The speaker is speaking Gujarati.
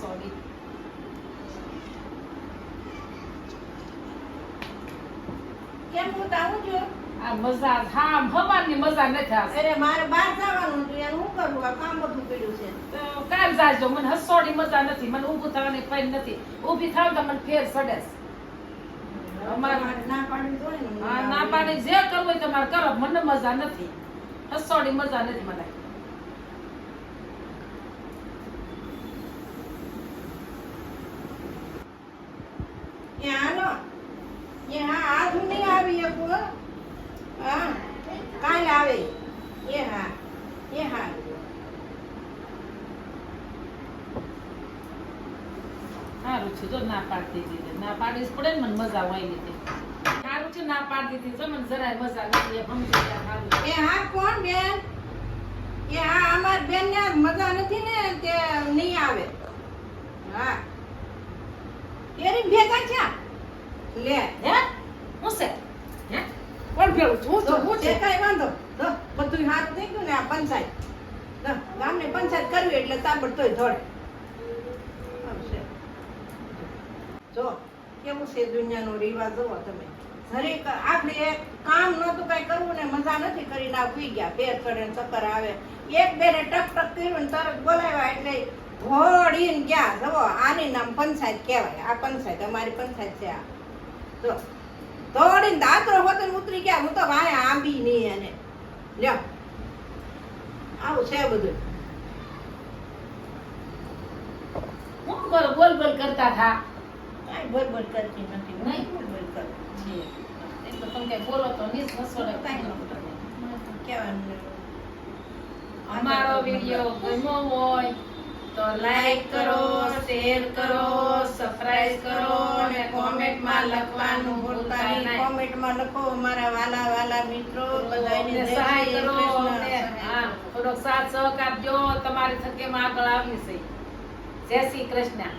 સોરી. કેમ હું તાવું છું? આ મજા હા ભવાની મજા નથી આવતી. અરે મારે બહાર જવાનું હતું યાર હું કરું? આ કામ બધું પડ્યું છે. તો કાલ જાજો મને હસોડી મજા નથી મને ઊભું થવાની ફાઈન નથી. ઊભી થાવ તો મને ફેર સડે ના પાડી જે કરવું તમારે કરો મને મજા નથી. હસોડી મજા નથી મને. એ હા આજ નહીં આવી શકું હો. કાલ આવે. એ હા એ હા. સારું છે જો ના પાડતી દીધી ના પાડવી પડે ને મને મજા હોય સારું છે ના પાડી દીધી જો મને જરાય મજા નથી સમજી ગયા એ હા કોણ બેન? એ હા અમાર બેન ને મજા નથી ને તે નહીં આવે. હા. તેરી ભેગા છે લે, હે? હું છે? હે? કોણ ભેળું હું તો હું છે. કાંઈ વાંધો. તો બધું હાથ થઈ ગયું ને આ પંચાયત. તો, ગામની પંચાયત કરવી એટલે સાંભળ તોય ધોળે. જો, કેવું છે દુનિયાનો રિવાજ? જોવો તમે. દરેક આપણે કામ નહોતું કઈ કરવું ને મજા નથી કરીને આ ગયા. બે ચડે ચક્કર આવે. એક બેને ટક ટક કર્યું ને તરત બોલાવ્યા એટલે ઘોડીને ગયા જવો આની નામ પંચાયત કહેવાય. આ પંચાયત અમારી પંચાયત છે આ. જો દોડીને દાતરો હોતે ઉતરી ગયા હું તો વાય આંબી નહીં એને. લ્યો. આવું છે બધું. હું કરો બોલ બોલ કરતા થા. કાંઈ બોલ બોલ કરતી નથી. નહીં? બોલ બોલ કરતી. છે એટલે તમે બોલો તો નીસ હસોડે કાંઈ ન કહેવાનું અમારો વીડિયો ગમ્યો હોય તો લાઈક કરો શેર કરો સબસ્ક્રાઇબ કરો અને કોમેન્ટમાં લખવાનું ભૂલતા નહીં. કોમેન્ટમાં લખો મારા વાલા વાલા મિત્રો બધાને સહાય કરો હા થોડો સાથ સહકાર જો તમારી થકી માં આગળ આવી છે જય શ્રી કૃષ્ણ.